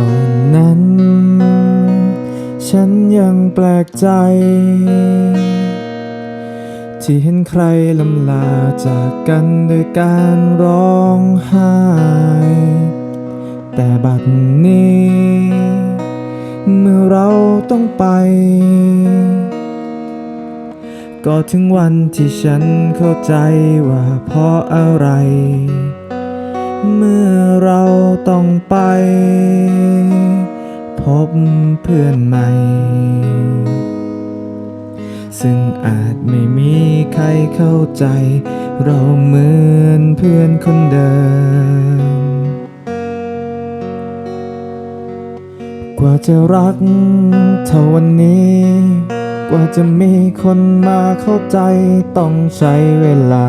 ก่อนนั้น ฉันยังแปลกใจ ที่เห็นใครลำลาจากกันด้วยการร้องไห้ แต่บัดนี้ เมื่อเราต้องไป ก็ถึงวันที่ฉันเข้าใจว่าเพราะอะไร เมื่อเราต้องไป พบเพื่อนใหม่ ซึ่งอาจไม่มีใครเข้าใจ เราเหมือนเพื่อนคนเดิม กว่าจะรักเท่าวันนี้ กว่าจะมีคนมาเข้าใจต้องใช้เวลา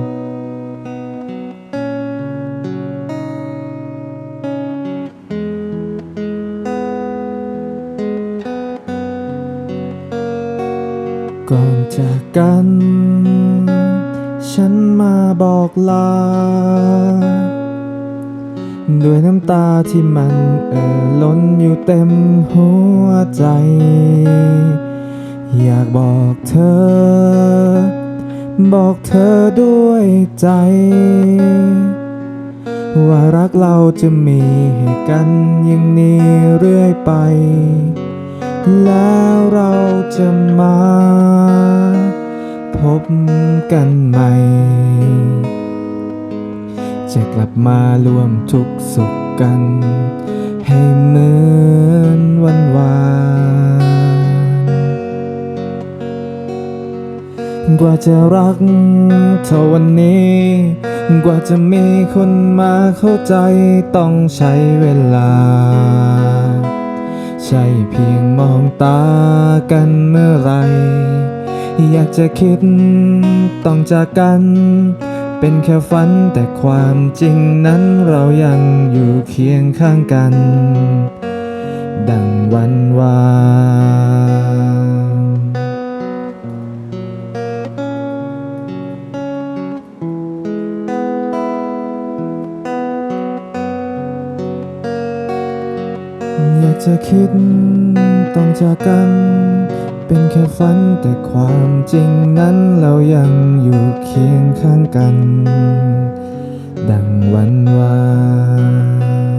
ก่อนจากกัน ฉันมาบอกลา ด้วยน้ำตาที่มันเอ่อล้นอยู่เต็มหัวใจ อยากบอกเธอ บอกเธอด้วยใจ ว่ารักเราจะมีให้กันอย่างนี้เรื่อยไป แล้วเราจะมา บกันใหม่ จะกลับมารวมทุกสุขกัน ให้เหมือนวันวานกว่าจะรักเท่าวันนี้ กว่าจะมีคนมาเข้าใจต้องใช้เวลา ใช่เพียงมองตากันเมื่อไร อยากจะคิดต้องจากกัน เป็นแค่ฝันแต่ความจริงนั้นเรายังอยู่เคียงข้างกัน ดังวันวานอยากจะคิดต้องจากกัน เป็นแค่ฝันแต่ความจริงนั้นเรายังอยู่เคียงข้างกัน ดังวันวาน